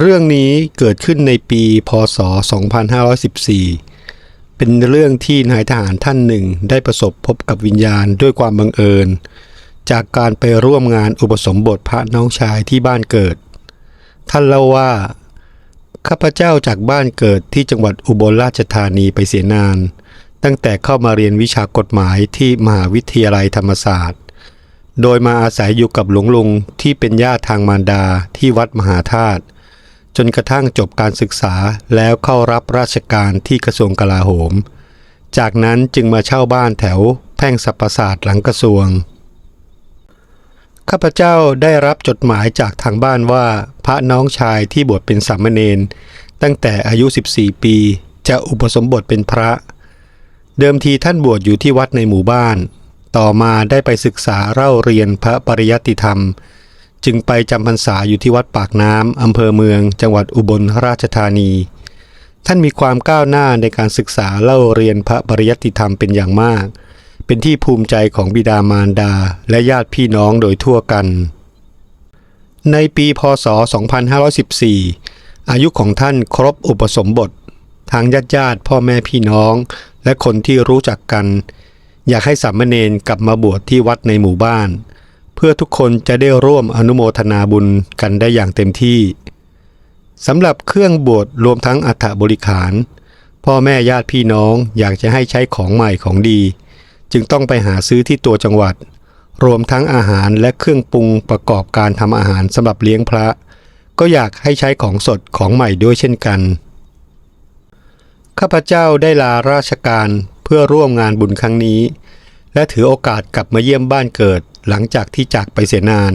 เรื่องนี้เกิดขึ้นในปีพศ 2514 เป็นเรื่องที่นายทหารท่านหนึ่งได้ประสบพบกับวิญญาณด้วยความบังเอิญ จากการไปร่วมงานอุปสมบทพระน้องชายที่บ้านเกิด ท่านเล่าว่า ข้าพเจ้าจากบ้านเกิดที่จังหวัดอุบลราชธานีไปเสียนาน ตั้งแต่เข้ามาเรียนวิชากฎหมายที่มหาวิทยาลัยธรรมศาสตร์ โดยมาอาศัยอยู่กับหลวงลุงที่เป็นญาติทางมารดาที่วัดมหาธาตุ จนกระทั่งจบการศึกษาแล้วเข้ารับราชการที่กระทรวงกลาโหม จากนั้นจึงมาเช่าบ้านแถวแพ่งสรรพศาสตร์หลังกระทรวง ข้าพเจ้าได้รับจดหมายจากทางบ้านว่า พระน้องชายที่บวชเป็นสามเณรตั้งแต่อายุ 14 ปี จะอุปสมบทเป็นพระ เดิมทีท่านบวชอยู่ที่วัดในหมู่บ้าน ต่อมาได้ไปศึกษาเล่าเรียนพระปริยัติธรรม จึงไปจำพรรษาอยู่ที่วัดปากน้ำอำเภอเมือง จังหวัดอุบลราชธานี ท่านมีความก้าวหน้าในการศึกษาเล่าเรียนพระปริยัติธรรมเป็นอย่างมาก เป็นที่ภูมิใจของบิดามารดา และญาติพี่น้องโดยทั่วกัน ในปีพศ 2514 อายุของท่านครบอุปสมบททางญาติญาติพ่อแม่พี่น้อง และคนที่รู้จักกัน อยากให้สามเณรกลับมาบวชที่วัดในหมู่บ้านเเพื่อทุกคนจะได้ร่วมอนุโมทนาบุญกันได้อย่างเต็มที่สำหรับเครื่องบวชรวมทั้งอัฐบริขาร พ่อแม่ญาติพี่น้องอยากจะให้ใช้ของใหม่ของดี จึงต้องไปหาซื้อที่ตัวจังหวัด รวมทั้งอาหารและเครื่องปรุงประกอบการทำอาหารสำหรับเลี้ยงพระ ก็อยากให้ใช้ของสดของใหม่ด้วยเช่นกัน ข้าพเจ้าได้ลาราชการเพื่อร่วมงานบุญครั้งนี้ และถือโอกาสกลับมาเยี่ยมบ้านเกิด หลังจากที่จากไปเสียนาน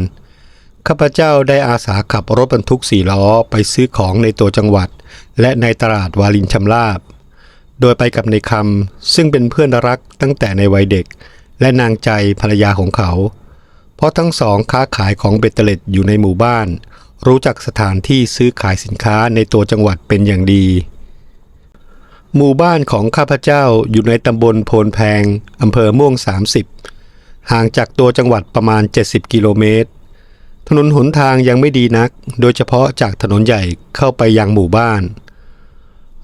ข้าพเจ้าได้อาสาขับรถบรรทุกสี่ล้อไปซื้อของในตัวจังหวัด และในตลาดวารินชำราบ โดยไปกับในคำซึ่งเป็นเพื่อนรักตั้งแต่ในวัยเด็ก และนางใจภรรยาของเขา เพราะทั้งสองค้าขายของเบตเตเล็ดอยู่ในหมู่บ้าน รู้จักสถานที่ซื้อขายสินค้าในตัวจังหวัดเป็นอย่างดีหมู่บ้านของข้าพเจ้าอยู่ในตำบลโพนแพง อำเภอม่วง 30 ห่างจากตัวจังหวัดประมาณ 70 กิโลเมตร ถนนหนทางยังไม่ดีนัก โดยเฉพาะจากถนนใหญ่เข้าไปยังหมู่บ้าน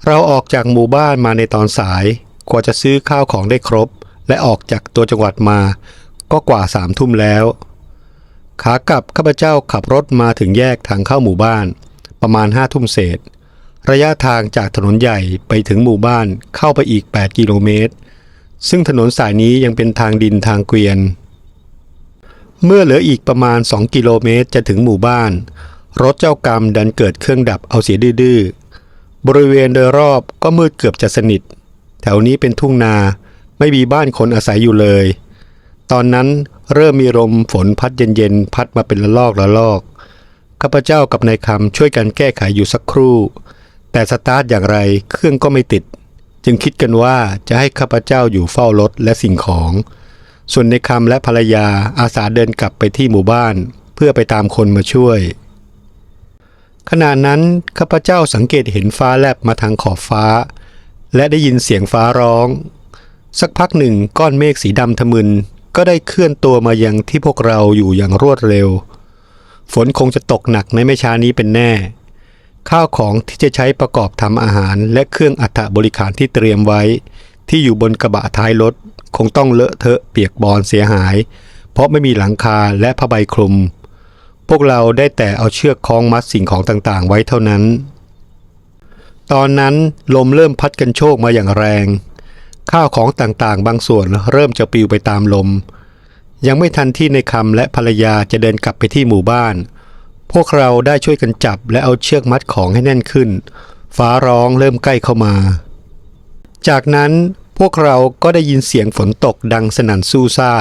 เราออกจากหมู่บ้านมาในตอนสาย กว่าจะซื้อข้าวของได้ครบ และออกจากตัวจังหวัดมาก็กว่าสามทุ่มแล้ว ขากลับข้าพเจ้าขับรถมาถึงแยกทางเข้าหมู่บ้าน ประมาณห้าทุ่มเศษ ระยะทางจากถนนใหญ่ไปถึงหมู่บ้านเข้าไปอีก 8 กิโลเมตร ซึ่งถนนสายนี้ยังเป็นทางดินทางเกวียน เมื่อเหลืออีกประมาณ 2 กิโลเมตรจะถึงหมู่บ้าน รถเจ้ากรรมดันเกิดเครื่องดับเอาเสียดื้อบริเวณโดยรอบก็มืดเกือบจะสนิท แถวนี้เป็นทุ่งนาไม่มีบ้านคนอาศัยอยู่เลย ตอนนั้นเริ่มมีลมฝนพัดเย็นๆ พัดมาเป็นละลอกละลอก ข้าพเจ้ากับนายคำช่วยกันแก้ไขอยู่สักครู่ แต่สตาร์ทอย่างไรเครื่องก็ไม่ติด จึงคิดกันว่าจะให้ข้าพเจ้าอยู่เฝ้ารถและสิ่งของ ส่วนในคำและภรรยาอาสาเดินกลับไปที่หมู่บ้าน เพื่อไปตามคนมาช่วย ขณะนั้นข้าพเจ้าสังเกตเห็นฟ้าแลบมาทางขอบฟ้า และได้ยินเสียงฟ้าร้อง สักพักหนึ่งก้อนเมฆสีดำทะมึนก็ได้เคลื่อนตัวมายังที่พวกเราอยู่อย่างรวดเร็ว ฝนคงจะตกหนักในไม่ช้านี้เป็นแน่ ข้าวของที่จะใช้ประกอบทำอาหาร และเครื่องอัฐบริขารที่เตรียมไว้ ที่อยู่บนกระบะท้ายรถคงต้องเลอะเทอะเปียกบอนเสียหาย เพราะไม่มีหลังคาและผ้าใบคลุม พวกเราได้แต่เอาเชือกคล้องมัดสิ่งของต่างๆ ไว้เท่านั้น ตอนนั้นลมเริ่มพัดกันโชกมาอย่างแรง ข้าวของต่างๆ บางส่วนเริ่มจะปลิวไปตามลม ยังไม่ทันที่ในคำและภรรยาจะเดินกลับไปที่หมู่บ้าน พวกเราได้ช่วยกันจับและเอาเชือกมัดของให้แน่นขึ้น ฟ้าร้องเริ่มใกล้เข้ามา จากนั้นพวกเราก็ได้ยินเสียงฝนตกดังสนั่นสู้ซ่า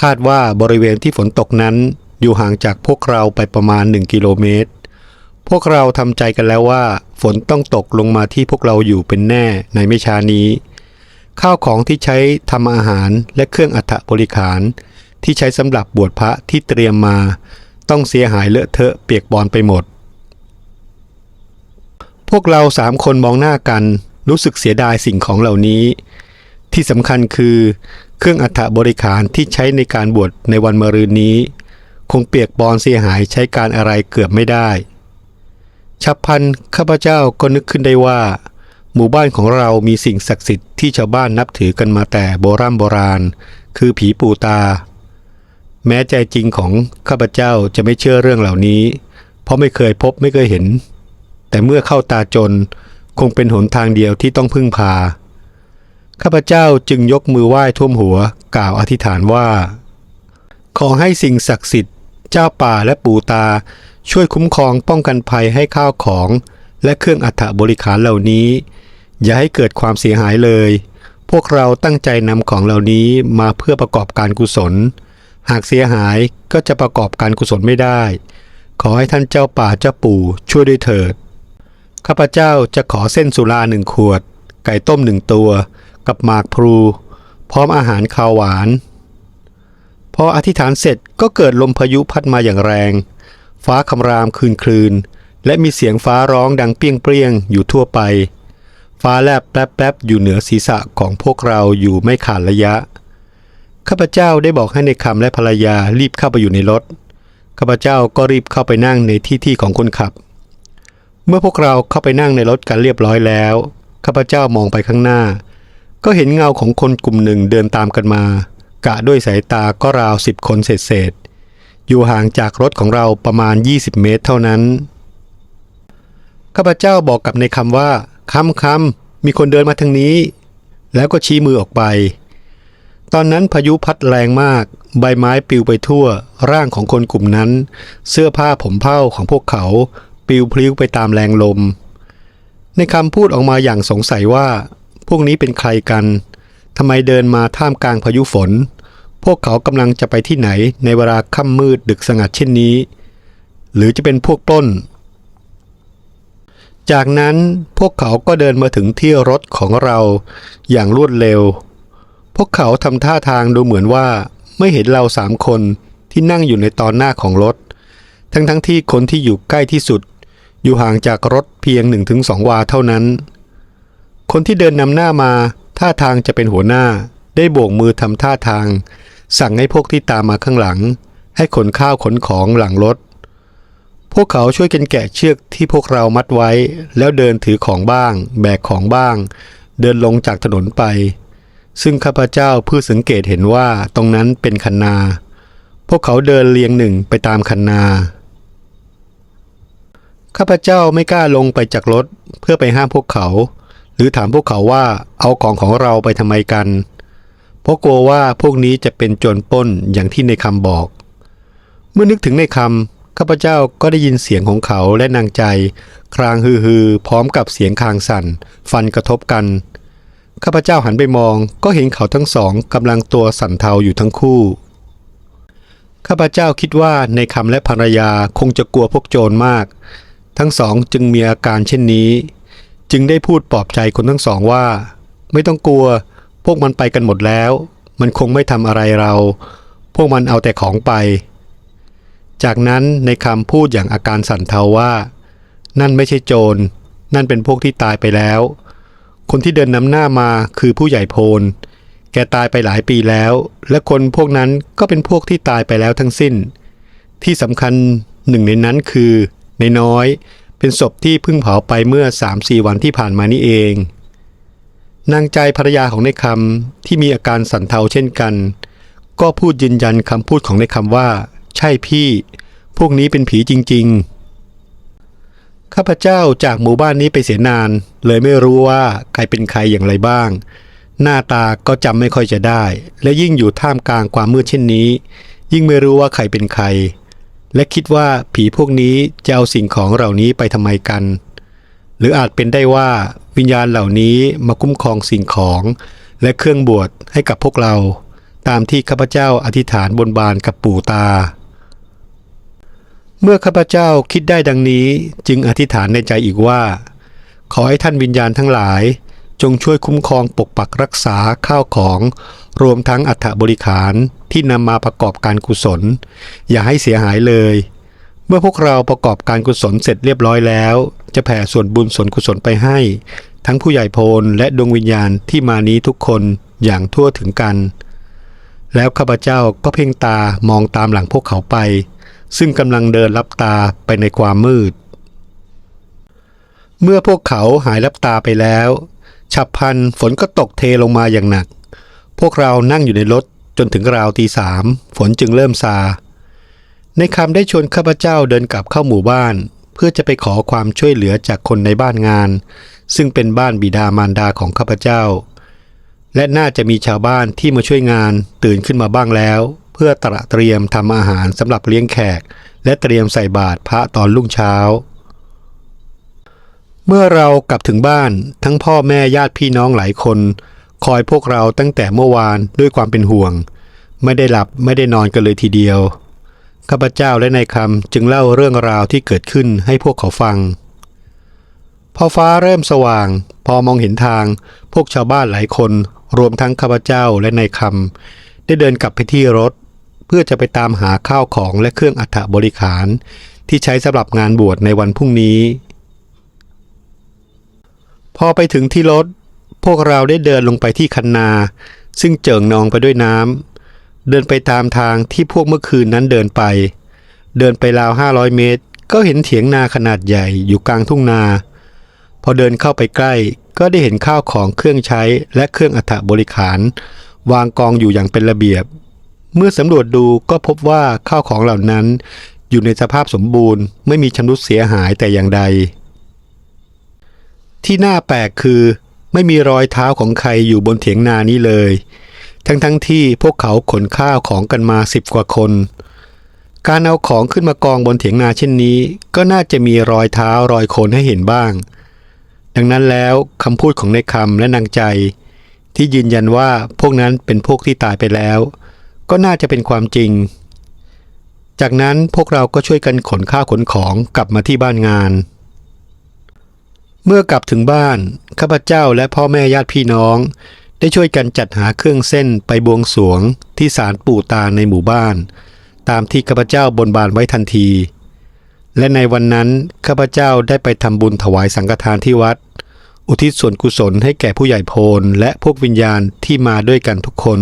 คาดว่าบริเวณที่ฝนตกนั้น อยู่ห่างจากพวกเราไปประมาณ 1 กิโลเมตร พวกเราทำใจกันแล้วว่า ฝนต้องตกลงมาที่พวกเราอยู่เป็นแน่ในไม่ช้านี้ ข้าวของที่ใช้ทำอาหารและเครื่องอัฐบริขาร ที่ใช้สำหรับบวชพระที่เตรียมมา ต้องเสียหายเลอะเทอะเปียกบอนไปหมด พวกเราสามคนมองหน้ากันรู้สึกเสียดายสิ่งของเหล่านี้ ที่สำคัญคือเครื่องอัฐบริขารที่ใช้ในการบวชในวันมรืนนี้ คงเปียกบอนเสียหายใช้การอะไรเกือบไม่ได้ ฉับพันข้าพเจ้าก็นึกขึ้นได้ว่า หมู่บ้านของเรามีสิ่งศักดิ์สิทธิ์ที่ชาวบ้านนับถือกันมาแต่โบราณโบราณ คือผีปู่ตา แม้ใจจริงของข้าพเจ้าจะไม่เชื่อเรื่องเหล่านี้ เพราะไม่เคยพบไม่เคยเห็น แต่เมื่อเข้าตาจนคงเป็นหนทางเดียวที่ต้องพึ่งพา ข้าพเจ้าจึงยกมือไหว้ท่วมหัวกล่าวอธิษฐานว่า ขอให้สิ่งศักดิ์สิทธิ์ เจ้าป่าและปู่ตา ช่วยคุ้มครองป้องกันภัยให้ข้าวของ และเครื่องอัฐบริขารเหล่านี้ อย่าให้เกิดความเสียหายเลย พวกเราตั้งใจนำของเหล่านี้มาเพื่อประกอบการกุศล หากเสียหายก็จะประกอบการกุศลไม่ได้ ขอให้ท่านเจ้าป่าเจ้าปู่ช่วยด้วยเถิด ข้าพเจ้าจะขอเส้นสุราหนึ่งขวด ไก่ต้มหนึ่งตัว กับหมากพลู พร้อมอาหารคาวหวาน พออธิษฐานเสร็จก็เกิดลมพายุพัดมาอย่างแรง ฟ้าคำรามคืนคลืน และมีเสียงฟ้าร้องดังเปี้ยงเปรี้ยงๆอยู่ทั่วไป ฟ้าแลบแป๊บแป๊บๆอยู่เหนือศีรษะของพวกเราอยู่ไม่ขาดระยะ ข้าพเจ้าได้บอกให้ในคำและภรรยารีบเข้าไปอยู่ในรถ ข้าพเจ้าก็รีบเข้าไปนั่งในที่ที่ของคนขับ เมื่อพวกเราเข้าไปนั่งในรถกันเรียบร้อยแล้ว ข้าพเจ้ามองไปข้างหน้า ก็เห็นเงาของคนกลุ่มหนึ่งเดินตามกันมา กะด้วยสายตาก็ราวสิบคนเศษๆอยู่ห่างจากรถของเราประมาณ 20 เมตรเท่านั้น ข้าพเจ้าบอกกับในคำว่าคำคำมีคนเดินมาทางนี้ แล้วก็ชี้มือออกไป ตอนนั้นพายุพัดแรงมาก ใบไม้ปลิวไปทั่ว ร่างของคนกลุ่มนั้น เสื้อผ้าผมเผ้าของพวกเขาปลิวพลิ้วไปตามแรงลม ในคำพูดออกมาอย่างสงสัยว่า พวกนี้เป็นใครกันทำไมเดินมาท่ามกลางพายุฝน พวกเขากำลังจะไปที่ไหนในเวลาค่ำมืดดึกสงัดเช่นนี้ หรือจะเป็นพวกปล้น จากนั้นพวกเขาก็เดินมาถึงที่รถของเราอย่างรวดเร็ว พวกเขาทำท่าทางดูเหมือนว่าไม่เห็นเราสามคนที่นั่งอยู่ในตอนหน้าของรถ ทั้งทั้งที่คนที่อยู่ใกล้ที่สุด อยู่ห่างจากรถเพียง 1-2 วาเท่านั้น คนที่เดินนำหน้ามาท่าทางจะเป็นหัวหน้า ได้โบกมือทำท่าทาง สั่งให้พวกที่ตามมาข้างหลัง ให้ขนข้าวขนของหลังรถ พวกเขาช่วยกันแกะเชือกที่พวกเรามัดไว้ แล้วเดินถือของบ้าง แบกของบ้าง เดินลงจากถนนไป ซึ่งข้าพเจ้าเพื่อสังเกตเห็นว่าตรงนั้นเป็นคันนา พวกเขาเดินเรียงหนึ่งไปตามคันนาข้าพเจ้าไม่กล้าลงไปจากรถเพื่อไปห้ามพวกเขา หรือถามพวกเขาว่าเอาของของเราไปทำไมกัน เพราะกลัวว่าพวกนี้จะเป็นโจรปล้นอย่างที่ในคำบอก เมื่อนึกถึงในคำข้าพเจ้าก็ได้ยินเสียงของเขาและนางใจ ครางฮือฮือพร้อมกับเสียงคางสั่น ฟันกระทบกัน ข้าพเจ้าหันไปมอง ก็เห็นเขาทั้งสองกำลังตัวสั่นเทาอยู่ทั้งคู่ ข้าพเจ้าคิดว่าในคำและภรรยาคงจะกลัวพวกโจรมาก ทั้งสองจึงมีอาการเช่นนี้ จึงได้พูดปลอบใจคนทั้งสองว่า ไม่ต้องกลัว พวกมันไปกันหมดแล้ว มันคงไม่ทำอะไรเรา พวกมันเอาแต่ของไป จากนั้นในคำพูดอย่างอาการสั่นเทาว่า นั่นไม่ใช่โจร นั่นเป็นพวกที่ตายไปแล้ว คนที่เดินนำหน้ามาคือผู้ใหญ่โพลแกตายไปหลายปีแล้ว และคนพวกนั้นก็เป็นพวกที่ตายไปแล้วทั้งสิ้น ที่สำคัญหนึ่งในนั้นคือ ในน้อย เป็นศพที่เพิ่งเผาไปเมื่อ 3-4 วันที่ผ่านมานี่เอง นางใจภรรยาของในคำที่มีอาการสันเทาเช่นกัน ก็พูดยืนยันคำพูดของในคำว่า ใช่พี่ พวกนี้เป็นผีจริง ๆ ข้าพเจ้าจากหมู่บ้านนี้ไปเสียนาน เลยไม่รู้ว่าใครเป็นใครอย่างไรบ้าง หน้าตาก็จำไม่ค่อยจะได้ และยิ่งอยู่ท่ามกลางความมืดเช่นนี้ ยิ่งไม่รู้ว่าใครเป็นใคร และคิดว่าผีพวกนี้จะเอาสิ่งของเหล่านี้ไปทำไมกัน หรืออาจเป็นได้ว่าวิญญาณเหล่านี้มาคุ้มครองสิ่งของ และเครื่องบวชให้กับพวกเรา ตามที่ข้าพเจ้าอธิษฐานบนบานกับปู่ตา เมื่อข้าพเจ้าคิดได้ดังนี้จึงอธิษฐานในใจอีกว่า ขอให้ท่านวิญญาณทั้งหลาย จงช่วยคุ้มครองปกปักรักษาข้าวของ รวมทั้งอัฐบริขารที่นำมาประกอบการกุศล อย่าให้เสียหายเลย เมื่อพวกเราประกอบการกุศลเสร็จเรียบร้อยแล้ว จะแผ่ส่วนบุญส่วนกุศลไปให้ ทั้งผู้ใหญ่โพลและดวงวิญญาณที่มานี้ทุกคนอย่างทั่วถึงกัน แล้วข้าพเจ้าก็เพ่งตามองตามหลังพวกเขาไป ซึ่งกำลังเดินลับตาไปในความมืด เมื่อพวกเขาหายลับตาไปแล้ว ฉับพลันฝนก็ตกเทลงมาอย่างหนัก พวกเรานั่งอยู่ในรถจนถึงราวตีสามฝนจึงเริ่มซา ในคำได้ชวนข้าพเจ้าเดินกลับเข้าหมู่บ้าน เพื่อจะไปขอความช่วยเหลือจากคนในบ้านงาน ซึ่งเป็นบ้านบิดามารดาของข้าพเจ้า และน่าจะมีชาวบ้านที่มาช่วยงานตื่นขึ้นมาบ้างแล้ว เพื่อตระเตรียมทำอาหารสำหรับเลี้ยงแขก และเตรียมใส่บาตรพระตอนรุ่งเช้า เมื่อเรากลับถึงบ้านทั้งพ่อแม่ญาติพี่น้องหลายคน คอยพวกเราตั้งแต่เมื่อวานด้วยความเป็นห่วง ไม่ได้หลับไม่ได้นอนกันเลยทีเดียวข้าพเจ้าและนายคำจึงเล่าเรื่องราวที่เกิดขึ้นให้พวกเขาฟัง พอฟ้าเริ่มสว่าง พอมองเห็นทาง พวกชาวบ้านหลายคน รวมทั้งข้าพเจ้าและนายคำได้เดินกลับไปที่รถ เพื่อจะไปตามหาข้าวของและเครื่องอัฐบริขาร ที่ใช้สำหรับงานบวชในวันพรุ่งนี้ พอไปถึงที่รถ พวกเราได้เดินลงไปที่คันนา ซึ่งเจิ่งนองไปด้วยน้ำเดินไปตามทางที่พวกเมื่อคืนนั้นเดินไป เดินไปราวห้าร้อยเมตร ก็เห็นเถียงนาขนาดใหญ่อยู่กลางทุ่งนา พอเดินเข้าไปใกล้ก็ได้เห็นข้าวของเครื่องใช้และเครื่องอัฐบริขาร วางกองอยู่อย่างเป็นระเบียบ เมื่อสำรวจดูก็พบว่าข้าวของเหล่านั้น อยู่ในสภาพสมบูรณ์ ไม่มีชำรุดเสียหายแต่อย่างใด ที่น่าแปลกคือ ไม่มีรอยเท้าของใครอยู่บนเถียงนานี้เลย ทั้งทั้งๆที่พวกเขาขนข้าวของกันมาสิบกว่าคน การเอาของขึ้นมากองบนเถียงนาเช่นนี้ ก็น่าจะมีรอยเท้ารอยโคนให้เห็นบ้าง ดังนั้นแล้วคำพูดของนายคำและนางใจ ที่ยืนยันว่าพวกนั้นเป็นพวกที่ตายไปแล้ว ก็น่าจะเป็นความจริง จากนั้นพวกเราก็ช่วยกันขนข้าวขนของกลับมาที่บ้านงาน เมื่อกลับถึงบ้านข้าพเจ้าและพ่อแม่ญาติพี่น้อง ได้ช่วยกันจัดหาเครื่องเส้นไปบวงสรวงที่ศาลปู่ตาในหมู่บ้าน ตามที่ข้าพเจ้าบนบานไว้ทันที และในวันนั้นข้าพเจ้าได้ไปทำบุญถวายสังฆทานที่วัด อุทิศส่วนกุศลให้แก่ผู้ใหญ่โพลและพวกวิญญาณที่มาด้วยกันทุกคน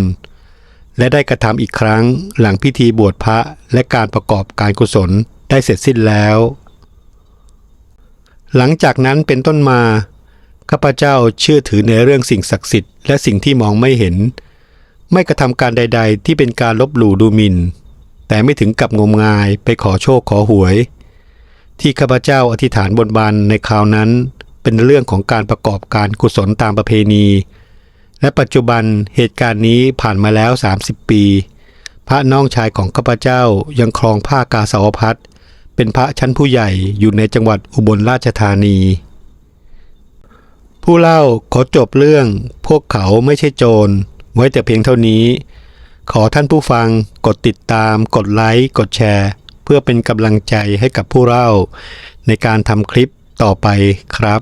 และได้กระทำอีกครั้งหลังพิธีบวชพระและการประกอบการกุศลได้เสร็จสิ้นแล้ว หลังจากนั้นเป็นต้นมา ข้าพเจ้าเชื่อถือในเรื่องสิ่งศักดิ์สิทธิ์และสิ่งที่มองไม่เห็น ไม่กระทำการใด ๆ ที่เป็นการลบหลู่ดูหมิน่น แต่ไม่ถึงกับงมงายไปขอโชคขอหวย ที่ข้าพเจ้าอธิษฐานบนบานในคราวนั้น เป็นเรื่องของการประกอบการกุศลตามประเพณี และปัจจุบันเหตุการณ์นี้ผ่านมาแล้ว 30 ปี พระน้องชายของข้าพเจ้ายังครองผ้ากาสาวพัดเป็นพระชั้นผู้ใหญ่อยู่ในจังหวัดอุบลราชธานี ผู้เล่าขอจบเรื่องพวกเขาไม่ใช่โจร ไว้แต่เพียงเท่านี้ ขอท่านผู้ฟังกดติดตาม กดไลค์ กดแชร์ เพื่อเป็นกำลังใจให้กับผู้เล่า ในการทำคลิปต่อไปครับ